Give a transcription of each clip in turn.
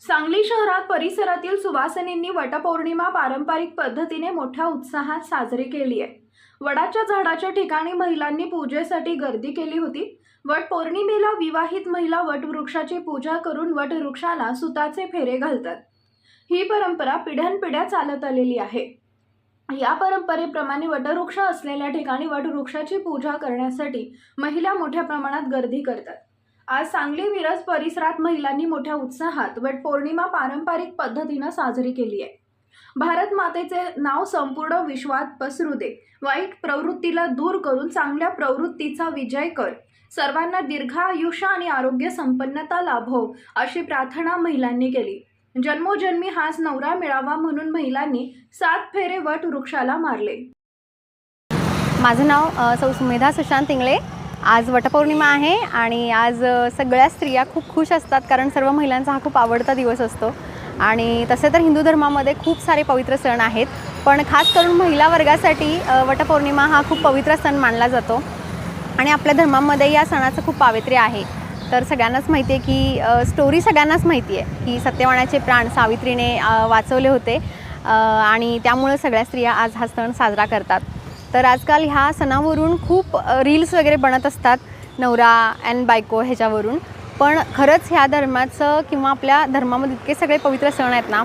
सांगली शहरात परिसरातील सुवासिनींनी वटपौर्णिमा पारंपरिक पद्धतीने मोठ्या उत्साहात साजरी केली आहे. वडाच्या झाडाच्या ठिकाणी महिलांनी पूजेसाठी गर्दी केली होती. वटपौर्णिमेला विवाहित महिला वटवृक्षाची पूजा करून वटवृक्षाला सुताचे फेरे घालतात. ही परंपरा पिढ्यानपिढ्या चालत आलेली आहे. या परंपरेप्रमाणे वटवृक्ष असलेल्या ठिकाणी वटवृक्षाची पूजा करण्यासाठी महिला मोठ्या प्रमाणात गर्दी करतात. आज सांगली मिरज परिसरात महिलांनी मोठ्या उत्साहात वट पौर्णिमा पारंपरिक पद्धतीनं साजरी केली आहे. भारत मातेचे नाव संपूर्ण विश्वात पसरू दे. वाईट प्रवृत्तीला दूर करून चांगल्या प्रवृत्तीचा विजय कर. सर्वांना दीर्घ आयुष्य आणि आरोग्य संपन्नता लाभो अशी प्रार्थना महिलांनी केली. जन्मोजन्मी हाच नवरा मिळावा म्हणून महिलांनी सात फेरे वट वृक्षाला मारले. माझं नाव सौ सुमेधा सुशांत इंगळे. आज वटपौर्णिमा आहे आणि आज सगळ्या स्त्रिया खूप खुश असतात कारण सर्व महिलांचा हा खूप आवडता दिवस असतो. आणि तसे तर हिंदू धर्मामध्ये खूप सारे पवित्र सण आहेत पण खास करून महिला वर्गासाठी वटपौर्णिमा हा खूप पवित्र सण मानला जातो. आणि आपल्या धर्मामध्ये या सणाचं खूप पावित्र्य आहे. तर सगळ्यांनाच माहिती आहे की स्टोरी सगळ्यांनाच माहिती आहे की सत्यवाणाचे प्राण सावित्रीने वाचवले होते. आणि त्यामुळं सगळ्या स्त्रिया आज हा सण साजरा करतात. तर आजकाल ह्या सणावरून खूप रील्स वगैरे बनत असतात नवरा अँड बायको ह्याच्यावरून. पण खरंच ह्या धर्माचं किंवा आपल्या धर्मामध्ये इतके सगळे पवित्र सण आहेत ना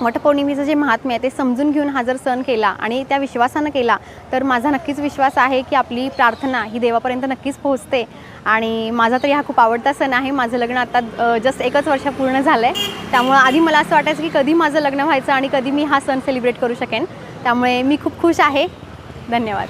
वटपौर्णिमेचं जे महात्म्य आहे ते समजून घेऊन हा जर सण केला आणि त्या विश्वासानं केला तर माझा नक्कीच विश्वास आहे की आपली प्रार्थना ही देवापर्यंत नक्कीच पोहोचते. आणि माझा तरी हा खूप आवडता सण आहे. माझं लग्न आता जस्ट एकच वर्ष पूर्ण झालं आहे त्यामुळं आधी मला असं वाटायचं की कधी माझं लग्न व्हायचं आणि कधी मी हा सण सेलिब्रेट करू शकेन. त्यामुळे मी खूप खुश आहे. धन्यवाद.